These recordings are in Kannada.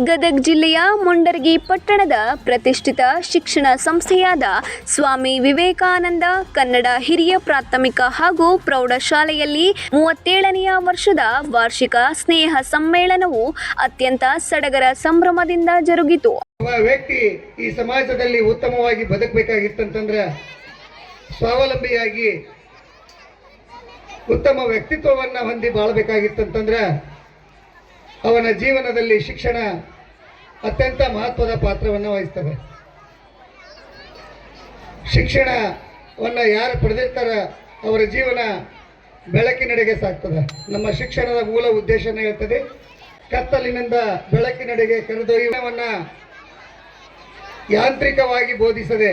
ಗದಗ ಜಿಲ್ಲೆಯ ಮುಂಡರಗಿ ಪಟ್ಟಣದ ಪ್ರತಿಷ್ಠಿತ ಶಿಕ್ಷಣ ಸಂಸ್ಥೆಯಾದ ಸ್ವಾಮಿ ವಿವೇಕಾನಂದ ಕನ್ನಡ ಹಿರಿಯ ಪ್ರಾಥಮಿಕ ಹಾಗೂ ಪ್ರೌಢಶಾಲೆಯಲ್ಲಿ ಮೂವತ್ತೇಳನೆಯ ವರ್ಷದ ವಾರ್ಷಿಕ ಸ್ನೇಹ ಸಮ್ಮೇಳನವು ಅತ್ಯಂತ ಸಡಗರ ಸಂಭ್ರಮದಿಂದ ಜರುಗಿತು. ವ್ಯಕ್ತಿ ಈ ಸಮಾಜದಲ್ಲಿ ಉತ್ತಮವಾಗಿ ಬದುಕಬೇಕಾಗಿತ್ತಂತಂದ್ರೆ ಸ್ವಾವಲಂಬಿಯಾಗಿ ಉತ್ತಮ ವ್ಯಕ್ತಿತ್ವವನ್ನು ಹೊಂದಿ ಬಾಳಬೇಕಾಗಿತ್ತಂತಂದ್ರೆ ಅವನ ಜೀವನದಲ್ಲಿ ಶಿಕ್ಷಣ ಅತ್ಯಂತ ಮಹತ್ವದ ಪಾತ್ರವನ್ನು ವಹಿಸ್ತದೆ. ಶಿಕ್ಷಣವನ್ನು ಯಾರು ಪಡೆದಿರ್ತಾರ ಅವರ ಜೀವನ ಬೆಳಕಿನೆಡೆಗೆ ಸಾಗ್ತದೆ. ನಮ್ಮ ಶಿಕ್ಷಣದ ಮೂಲ ಉದ್ದೇಶನೇ ಹೇಳ್ತದೆ? ಕತ್ತಲಿನಿಂದ ಬೆಳಕಿನೆಡೆಗೆ ಕರೆದೊಯ್ಯುವನ್ನ ಯಾಂತ್ರಿಕವಾಗಿ ಬೋಧಿಸದೆ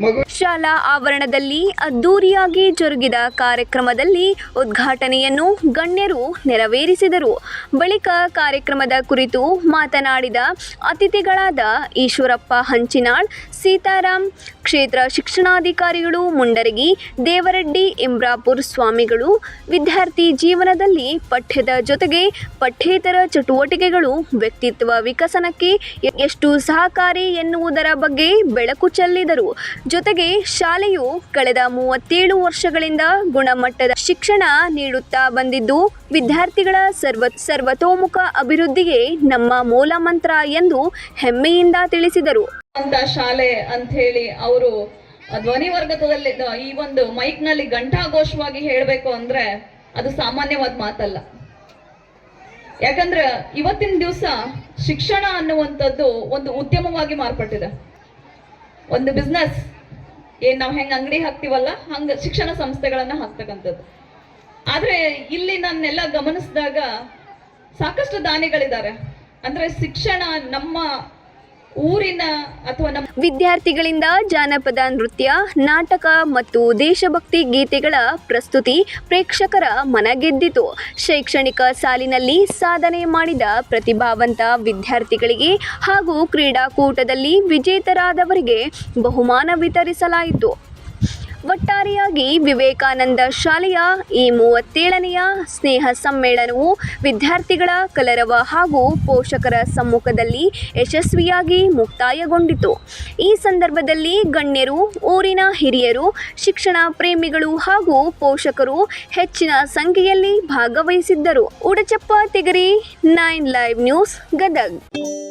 ಮಗು ಶಾಲಾ ಆವರಣದಲ್ಲಿ ಅದ್ದೂರಿಯಾಗಿ ಜರುಗಿದ ಕಾರ್ಯಕ್ರಮದಲ್ಲಿ ಉದ್ಘಾಟನೆಯನ್ನು ಗಣ್ಯರು ನೆರವೇರಿಸಿದರು. ಬಳಿಕ ಕಾರ್ಯಕ್ರಮದ ಕುರಿತು ಮಾತನಾಡಿದ ಅತಿಥಿಗಳಾದ ಈಶ್ವರಪ್ಪ ಹಂಚಿನಾಳ್ ಸೀತಾರಾಮ್ ಕ್ಷೇತ್ರ ಶಿಕ್ಷಣಾಧಿಕಾರಿಗಳು ಮುಂಡರಗಿ, ದೇವರೆಡ್ಡಿ ಇಮ್ರಾಪುರ್ ಸ್ವಾಮಿಗಳು, ವಿದ್ಯಾರ್ಥಿ ಜೀವನದಲ್ಲಿ ಪಠ್ಯದ ಜೊತೆಗೆ ಪಠ್ಯೇತರ ಚಟುವಟಿಕೆಗಳು, ವ್ಯಕ್ತಿತ್ವ ವಿಕಸನಕ್ಕೆ ಎಷ್ಟು ಸಹಕಾರಿ ಎನ್ನುವುದರ ಬಗ್ಗೆ ಬೆಳಕು ಚೆಲ್ಲಿದರು. ಜೊತೆಗೆ ಶಾಲೆಯು ಕಳೆದ ಮೂವತ್ತೇಳು ವರ್ಷಗಳಿಂದ ಗುಣಮಟ್ಟದ ಶಿಕ್ಷಣ ನೀಡುತ್ತಾ ಬಂದಿದ್ದು, ವಿದ್ಯಾರ್ಥಿಗಳ ಸರ್ವ, ಸರ್ವತೋಮುಖ ಅಭಿವೃದ್ಧಿಗೆ ನಮ್ಮ ಮೂಲ ಮಂತ್ರ ಎಂದು ಹೆಮ್ಮೆಯಿಂದ ತಿಳಿಸಿದರು. ಶಾಲೆ ಅಂತ ಹೇಳಿ ಅವರು ಧ್ವನಿವರ್ಗದಲ್ಲಿ ಈ ಒಂದು ಮೈಕ್ನಲ್ಲಿ ಘಂಟಾಘೋಷವಾಗಿ ಹೇಳಬೇಕು ಅಂದ್ರೆ ಅದು ಸಾಮಾನ್ಯವಾದ ಮಾತಲ್ಲ. ಯಾಕಂದ್ರೆ ಇವತ್ತಿನ ದಿವಸ ಶಿಕ್ಷಣ ಅನ್ನುವಂಥದ್ದು ಒಂದು ಉದ್ಯಮವಾಗಿ ಮಾರ್ಪಟ್ಟಿದೆ. ಒಂದು ಬಿಸ್ನೆಸ್ ಏನ್ ನಾವು ಹೆಂಗ್ ಅಂಗಡಿ ಹಾಕ್ತಿವಲ್ಲ, ಹಂಗ ಶಿಕ್ಷಣ ಸಂಸ್ಥೆಗಳನ್ನ ಹಾಕ್ತಕ್ಕಂಥದ್ದು. ಆದ್ರೆ ಇಲ್ಲಿ ನನ್ನೆಲ್ಲ ಗಮನಿಸಿದಾಗ ಸಾಕಷ್ಟು ದಾನಿಗಳಿದ್ದಾರೆ ಅಂದ್ರೆ ಶಿಕ್ಷಣ ನಮ್ಮ ಊರಿನ ಅಥವಾ ನಮ್ಮ ವಿದ್ಯಾರ್ಥಿಗಳಿಂದ ಜಾನಪದ ನೃತ್ಯ, ನಾಟಕ ಮತ್ತು ದೇಶಭಕ್ತಿ ಗೀತೆಗಳ ಪ್ರಸ್ತುತಿ ಪ್ರೇಕ್ಷಕರ ಮನಗೆದ್ದಿತು. ಶೈಕ್ಷಣಿಕ ಸಾಲಿನಲ್ಲಿ ಸಾಧನೆ ಮಾಡಿದ ಪ್ರತಿಭಾವಂತ ವಿದ್ಯಾರ್ಥಿಗಳಿಗೆ ಹಾಗೂ ಕ್ರೀಡಾಕೂಟದಲ್ಲಿ ವಿಜೇತರಾದವರಿಗೆ ಬಹುಮಾನ ವಿತರಿಸಲಾಯಿತು. ಒಟ್ಟಾರೆಯಾಗಿ ವಿವೇಕಾನಂದ ಶಾಲೆಯ ಈ ಮೂವತ್ತೇಳನೆಯ ಸ್ನೇಹ ಸಮ್ಮೇಳನವು ವಿದ್ಯಾರ್ಥಿಗಳ ಕಲರವ ಹಾಗೂ ಪೋಷಕರ ಸಮ್ಮುಖದಲ್ಲಿ ಯಶಸ್ವಿಯಾಗಿ ಮುಕ್ತಾಯಗೊಂಡಿತು. ಈ ಸಂದರ್ಭದಲ್ಲಿ ಗಣ್ಯರು, ಊರಿನ ಹಿರಿಯರು, ಶಿಕ್ಷಣ ಪ್ರೇಮಿಗಳು ಹಾಗೂ ಪೋಷಕರು ಹೆಚ್ಚಿನ ಸಂಖ್ಯೆಯಲ್ಲಿ ಭಾಗವಹಿಸಿದ್ದರು. Udachappa, Tigari, nine live news, Gadag.